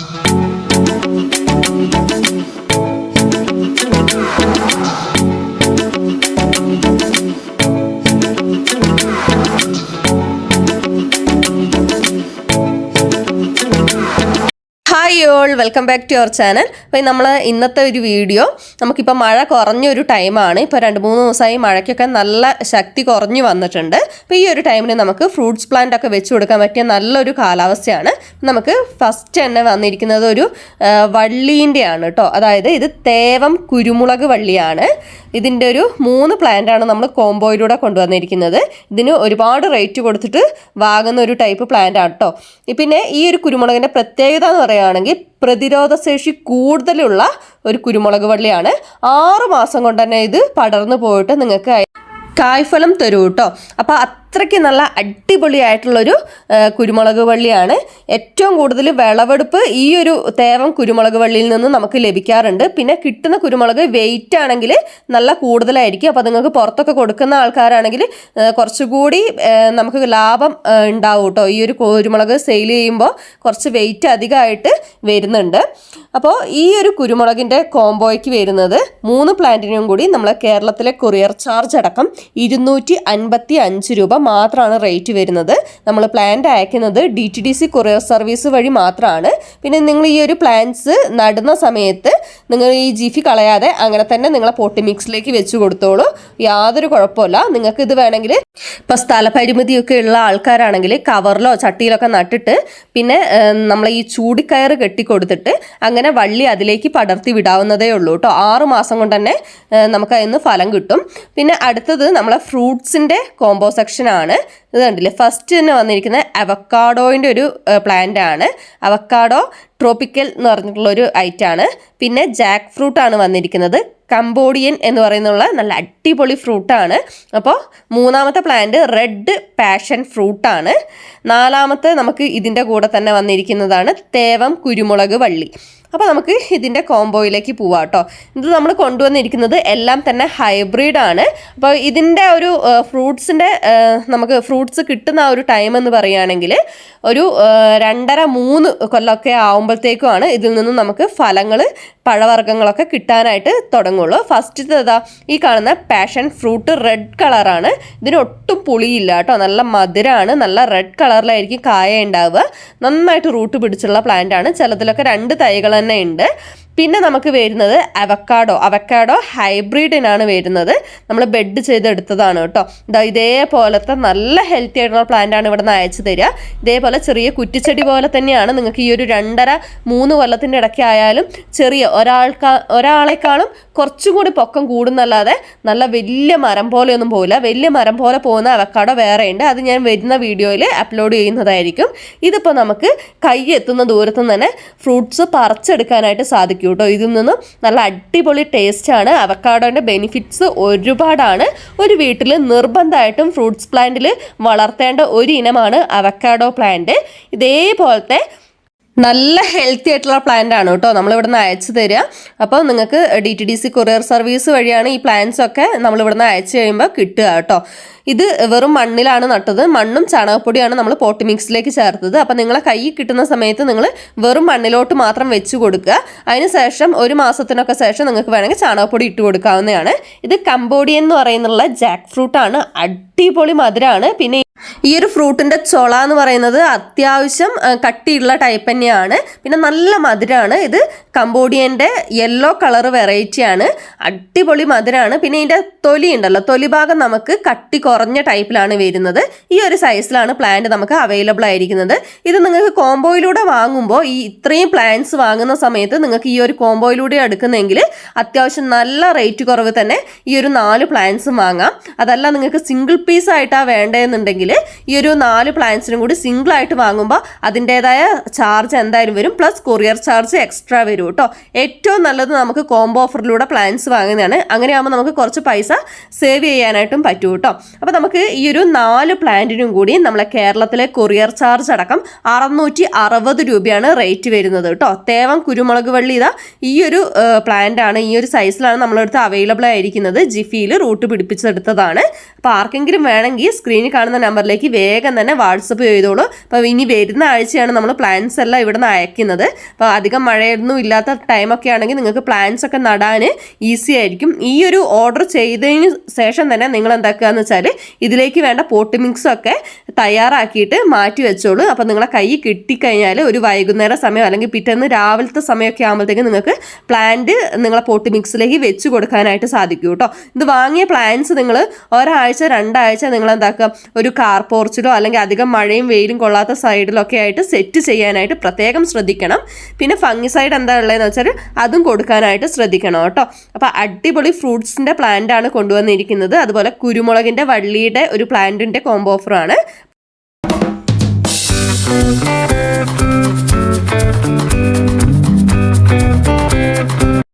Thank you. Hi all welcome back to your channel അപ്പോൾ നമ്മൾ ഇന്നത്തെ ഒരു വീഡിയോ നമുക്കിപ്പോൾ മഴ കുറഞ്ഞൊരു ടൈമാണ് ഇപ്പോൾ രണ്ട് മൂന്ന് ദിവസമായി മഴയ്ക്കൊക്കെ നല്ല ശക്തി കുറഞ്ഞു വന്നിട്ടുണ്ട്. അപ്പോൾ ഈ ഒരു ടൈമിൽ നമുക്ക് ഫ്രൂട്ട്സ് പ്ലാന്റ് ഒക്കെ വെച്ച് കൊടുക്കാൻ പറ്റിയ നല്ലൊരു കാലാവസ്ഥയാണ്. നമുക്ക് ഫസ്റ്റ് തന്നെ വന്നിരിക്കുന്നത് ഒരു വള്ളീന്റെയാണ് കേട്ടോ അതായത് ഇത് തേവം കുരുമുളക് വള്ളിയാണ്. ഇതിന്റെ ഒരു മൂന്ന് പ്ലാന്റാണ് നമ്മൾ കോംബോയിലൂടെ കൊണ്ടുവന്നിരിക്കുന്നത്. ഇതിന് ഒരുപാട് റേറ്റ് കൊടുത്തിട്ട് വാങ്ങുന്ന ഒരു ടൈപ്പ് പ്ലാന്റ് ആണ് കേട്ടോ പിന്നെ ഈ ഒരു കുരുമുളകിന്റെ പ്രത്യേകത എന്ന് പറയുകയാണെങ്കിൽ പ്രതിരോധ ശേഷി കൂടുതലുള്ള ഒരു കുരുമുളക് വള്ളിയാണ്. ആറ് മാസം കൊണ്ട് തന്നെ ഇത് പടർന്നു പോയിട്ട് നിങ്ങൾക്ക് കായ്ഫലം തരൂ കേട്ടോ അപ്പോൾ അത്രയ്ക്ക് നല്ല അടിപൊളിയായിട്ടുള്ളൊരു കുരുമുളക് വള്ളിയാണ്. ഏറ്റവും കൂടുതൽ വിളവെടുപ്പ് ഈ ഒരു തേവം കുരുമുളക് വള്ളിയിൽ നിന്ന് നമുക്ക് ലഭിക്കാറുണ്ട്. പിന്നെ കിട്ടുന്ന കുരുമുളക് വെയിറ്റ് ആണെങ്കിൽ നല്ല കൂടുതലായിരിക്കും. അപ്പോൾ നിങ്ങൾക്ക് പുറത്തൊക്കെ കൊടുക്കുന്ന ആൾക്കാരാണെങ്കിൽ കുറച്ചുകൂടി നമുക്ക് ലാഭം ഉണ്ടാവും കേട്ടോ. ഈ ഒരു കുരുമുളക് സെയിൽ ചെയ്യുമ്പോൾ കുറച്ച് വെയിറ്റ് അധികമായിട്ട് വരുന്നുണ്ട്. അപ്പോൾ ഈ ഒരു കുരുമുളകിന്റെ കോംബോയ്ക്ക് വരുന്നത് മൂന്ന് പ്ലാന്റിനും കൂടി നമ്മളെ കേരളത്തിലെ കൊറിയർ ചാർജ് അടക്കം ഇരുന്നൂറ്റി അൻപത്തി അഞ്ച് രൂപ മാത്രമാണ് റേറ്റ് വരുന്നത്. നമ്മൾ പ്ലാന്റ് അയക്കുന്നത് D T D C courier service വഴി മാത്രമാണ് പിന്നെ നിങ്ങൾ ഈ ഒരു പ്ലാന്റ്സ് നടുന്ന സമയത്ത് നിങ്ങൾ ഈ ജിഫി കളയാതെ അങ്ങനെ തന്നെ നിങ്ങളെ പോട്ടി മിക്സിലേക്ക് വെച്ച് കൊടുത്തോളൂ. യാതൊരു കുഴപ്പമില്ല. നിങ്ങൾക്ക് ഇത് വേണമെങ്കിൽ ഇപ്പം സ്ഥലപരിമിതിയൊക്കെ ഉള്ള ആൾക്കാരാണെങ്കിൽ കവറിലോ ചട്ടിയിലൊക്കെ നട്ടിട്ട് പിന്നെ നമ്മൾ ഈ ചൂടിക്കയർ കെട്ടിക്കൊടുത്തിട്ട് അങ്ങനെ വള്ളി അതിലേക്ക് പടർത്തി വിടാവുന്നതേ ഉള്ളൂ കേട്ടോ. ആറ് മാസം കൊണ്ട് തന്നെ നമുക്ക് അതിന് ഫലം കിട്ടും. പിന്നെ അടുത്തത് നമ്മളെ ഫ്രൂട്ട്സിന്റെ കോംബോ സെക്ഷനാണ് ഇത് കണ്ടില്ലേ? ഫസ്റ്റ് തന്നെ വന്നിരിക്കുന്ന അവക്കാഡോയിന്റെ ഒരു പ്ലാന്റ് ആണ്. അവക്കാഡോ ട്രോപ്പിക്കൽ എന്ന് പറഞ്ഞിട്ടുള്ള ഒരു ഐറ്റാണ് പിന്നെ ജാക്ക് ഫ്രൂട്ടാണ് വന്നിരിക്കുന്നത്. കംബോഡിയൻ എന്ന് പറയുന്നുള്ള നല്ല അടിപൊളി ഫ്രൂട്ടാണ് അപ്പോൾ മൂന്നാമത്തെ പ്ലാന്റ് റെഡ് പാഷൻ ഫ്രൂട്ടാണ് നാലാമത്തെ നമുക്ക് ഇതിന്റെ കൂടെ തന്നെ വന്നിരിക്കുന്നതാണ് തേവം കുരുമുളക് വള്ളി. അപ്പോൾ നമുക്ക് ഇതിന്റെ കോംബോയിലേക്ക് പോവാം കേട്ടോ ഇത് നമ്മൾ കൊണ്ടുവന്നിരിക്കുന്നത് എല്ലാം തന്നെ ഹൈബ്രിഡ് ആണ്. അപ്പോൾ ഇതിന്റെ ഒരു ഫ്രൂട്ട്സിന്റെ നമുക്ക് ഫ്രൂട്ട്സ് കിട്ടുന്ന ഒരു ടൈം എന്ന് പറയുകയാണെങ്കിൽ ഒരു രണ്ടര മൂന്ന് കൊല്ലമൊക്കെ ആകുമ്പോഴത്തേക്കുമാണ് ഇതിൽ നിന്നും നമുക്ക് ഫലങ്ങൾ പഴവർഗങ്ങളൊക്കെ കിട്ടാനായിട്ട് തുടങ്ങുള്ളൂ. ഫസ്റ്റ് ഇതാ ഈ കാണുന്ന പാഷൻ ഫ്രൂട്ട് റെഡ് കളറാണ് ഇതിന് ഒട്ടും പുളിയില്ല കേട്ടോ നല്ല മധുരമാണ് നല്ല റെഡ് കളറിലായിരിക്കും കായ ഉണ്ടാവുക. നന്നായിട്ട് റൂട്ട് പിടിച്ചുള്ള പ്ലാന്റ് ആണ്. ചിലതിലൊക്കെ രണ്ട് തൈകൾ തന്നെ ഉണ്ട്. പിന്നെ നമുക്ക് വരുന്നത് അവക്കാഡോ. അവക്കാഡോ ഹൈബ്രിഡിനാണ് വരുന്നത്. നമ്മൾ ബെഡ് ചെയ്തെടുത്തതാണ് കേട്ടോ. ഇതാ ഇതേപോലത്തെ നല്ല ഹെൽത്തി ആയിട്ടുള്ള പ്ലാന്റ് ആണ് ഇവിടെ നിന്ന് അയച്ചു തരിക. ഇതേപോലെ ചെറിയ കുറ്റിച്ചെടി പോലെ തന്നെയാണ് നിങ്ങൾക്ക് ഈ ഒരു രണ്ടര മൂന്ന് കൊല്ലത്തിന്റെ ഇടയ്ക്ക് ആയാലും ചെറിയ ഒരാൾക്കാ ഒരാളെക്കാളും കുറച്ചും കൂടി പൊക്കം കൂടുന്നല്ലാതെ നല്ല വലിയ മരം പോലെയൊന്നും പോകില്ല വലിയ മരം പോലെ പോകുന്ന അവക്കാഡോ വേറെ ഉണ്ട്. അത് ഞാൻ വരുന്ന വീഡിയോയിൽ അപ്ലോഡ് ചെയ്യുന്നതായിരിക്കും. ഇതിപ്പോൾ നമുക്ക് കൈ എത്തുന്ന ദൂരത്തു നിന്ന് തന്നെ ഫ്രൂട്ട്സ് പറിച്ചെടുക്കാനായിട്ട് സാധിക്കും. കേട്ടോ ഇതിൽ നിന്നും നല്ല അടിപൊളി ടേസ്റ്റാണ് അവക്കാഡോന്റെ ബെനിഫിറ്റ്സ് ഒരുപാടാണ്. ഒരു വീട്ടിൽ നിർബന്ധമായിട്ടും ഫ്രൂട്ട്സ് പ്ലാന്റിൽ വളർത്തേണ്ട ഒരു ഇനമാണ് അവക്കാഡോ പ്ലാന്റ് ഇതേപോലത്തെ നല്ല ഹെൽത്തി ആയിട്ടുള്ള പ്ലാന്റ് ആണ് കേട്ടോ നമ്മൾ ഇവിടുന്ന് അയച്ചു തരിക. അപ്പോൾ നിങ്ങൾക്ക് D T D C courier service വഴിയാണ് ഈ പ്ലാന്റ്സ് ഒക്കെ നമ്മൾ ഇവിടുന്ന് അയച്ചു കഴിയുമ്പോൾ കിട്ടുക കേട്ടോ. ഇത് വെറും മണ്ണിലാണ് നട്ടത്. മണ്ണും ചാണകപ്പൊടിയാണ് നമ്മൾ പോട്ട് മിക്സിലേക്ക് ചേർത്തത്. അപ്പോൾ നിങ്ങളെ കൈ കിട്ടുന്ന സമയത്ത് നിങ്ങൾ വെറും മണ്ണിലോട്ട് മാത്രം വെച്ച് കൊടുക്കുക. അതിന് ശേഷം ഒരു മാസത്തിനൊക്കെ ശേഷം നിങ്ങൾക്ക് വേണമെങ്കിൽ ചാണകപ്പൊടി ഇട്ട് കൊടുക്കാവുന്നതാണ്. ഇത് കമ്പോഡിയൻ എന്ന് പറയുന്നുള്ള ജാക്ക് ഫ്രൂട്ടാണ് അടിപൊളി മധുരമാണ് പിന്നെ ഈ ഒരു ഫ്രൂട്ടിന്റെ ചൊള എന്ന് പറയുന്നത് അത്യാവശ്യം കട്ടിയുള്ള ടൈപ്പ് തന്നെയാണ്. പിന്നെ നല്ല മധുരമാണ് ഇത് കംബോഡിയന്റെ യെല്ലോ കളർ വെറൈറ്റിയാണ്. അടിപൊളി മധുരമാണ് പിന്നെ ഇതിന്റെ തൊലി ഉണ്ടല്ലോ തൊലി ഭാഗം നമുക്ക് കട്ടി കുറഞ്ഞ ടൈപ്പിലാണ് വരുന്നത്. ഈ ഒരു സൈസിലാണ് പ്ലാന്റ് നമുക്ക് അവൈലബിൾ ആയിരിക്കുന്നത്. ഇത് നിങ്ങൾക്ക് കോംബോയിലൂടെ വാങ്ങുമ്പോൾ ഈ ഇത്രയും പ്ലാന്റ്സ് വാങ്ങുന്ന സമയത്ത് നിങ്ങൾക്ക് ഈ ഒരു കോംബോയിലൂടെ എടുക്കുന്നെങ്കിൽ അത്യാവശ്യം നല്ല റേറ്റ് കുറവ് തന്നെ ഈ ഒരു നാല് പ്ലാന്റ്സും വാങ്ങാം. അതല്ല നിങ്ങൾക്ക് സിംഗിൾ പീസ് ആയിട്ടാണ് വേണ്ടതെന്നുണ്ടെങ്കിൽ ഈ ഒരു നാല് പ്ലാന്റ്സിനും കൂടി സിംഗിൾ ആയിട്ട് വാങ്ങുമ്പോൾ അതിന്റെതായ ചാർജ് എന്തായാലും വരും. പ്ലസ് കൊറിയർ ചാർജ് എക്സ്ട്രാ വരും. കേട്ടോ. ഏറ്റവും നല്ലത് നമുക്ക് കോംബോ ഓഫറിലൂടെ പ്ലാൻസ് വാങ്ങുന്നതാണ്. അങ്ങനെയാകുമ്പോൾ നമുക്ക് കുറച്ച് പൈസ സേവ് ചെയ്യാനായിട്ടും പറ്റും കേട്ടോ. അപ്പോൾ നമുക്ക് ഈ ഒരു നാല് പ്ലാന്റിനും കൂടി നമ്മളെ കേരളത്തിലെ കൊറിയർ ചാർജ് അടക്കം അറുന്നൂറ്റി അറുപത് രൂപയാണ് റേറ്റ് വരുന്നത് കേട്ടോ. തേവം കുരുമുളക് വള്ളി ഇതാ ഈ ഒരു പ്ലാന്റ് ആണ്. ഈ ഒരു സൈസിലാണ് നമ്മളെടുത്ത് അവൈലബിൾ ആയിരിക്കുന്നത്. ജിഫിയിൽ റൂട്ട് പിടിപ്പിച്ചെടുത്തതാണ്. അപ്പോൾ ആർക്കെങ്കിലും വേണമെങ്കിൽ സ്ക്രീനിൽ കാണുന്ന നമ്പറിലേക്ക് വേഗം തന്നെ വാട്സപ്പ് ചെയ്തോളൂ. അപ്പോൾ ഇനി വരുന്ന ആഴ്ചയാണ് നമ്മൾ പ്ലാൻസ് എല്ലാം ഇവിടുന്ന് അയക്കുന്നത്. അപ്പോൾ അധികം മഴയൊന്നും ഇല്ലാത്ത ടൈമൊക്കെ ആണെങ്കിൽ നിങ്ങൾക്ക് പ്ലാൻസ് ഒക്കെ നടാൻ ഈസി ആയിരിക്കും. ഈ ഒരു ഓർഡർ ചെയ്തതിന് ശേഷം തന്നെ നിങ്ങൾ എന്താക്കുകയെന്ന് വെച്ചാൽ ഇതിലേക്ക് വേണ്ട പോട്ട് മിക്സ് ഒക്കെ തയ്യാറാക്കിയിട്ട് മാറ്റി വെച്ചോളൂ. അപ്പോൾ നിങ്ങളെ കൈ കിട്ടിക്കഴിഞ്ഞാൽ ഒരു വൈകുന്നേര സമയം അല്ലെങ്കിൽ പിറ്റേന്ന് രാവിലത്തെ സമയമൊക്കെ ആകുമ്പോഴത്തേക്ക് നിങ്ങൾക്ക് പ്ലാന്റ് നിങ്ങളെ പോട്ട് മിക്സിലേക്ക് വെച്ച് കൊടുക്കാനായിട്ട് സാധിക്കും കേട്ടോ. ഇത് വാങ്ങിയ പ്ലാന്റ്സ് നിങ്ങൾ ഒരാഴ്ച രണ്ടാഴ്ച നിങ്ങൾ എന്താക്കുക? ഒരു കാർ പോർച്ചിലോ അല്ലെങ്കിൽ അധികം മഴയും വെയിലും കൊള്ളാത്ത സൈഡിലൊക്കെ ആയിട്ട് സെറ്റ് ചെയ്യാനായിട്ട് പ്രത്യേകം ശ്രദ്ധിക്കണം. പിന്നെ ഫംഗിസൈഡ് എന്താ ഉള്ളതെന്ന് വെച്ചാൽ അതും കൊടുക്കാനായിട്ട് ശ്രദ്ധിക്കണം കേട്ടോ. അപ്പോൾ അടിപൊളി ഫ്രൂട്ട്സിന്റെ പ്ലാന്റ് ആണ് കൊണ്ടുവന്നിരിക്കുന്നത്. അതുപോലെ കുരുമുളകിന്റെ വള്ളിയുടെ ഒരു പ്ലാന്റിന്റെ കോംബോ ഓഫറാണ്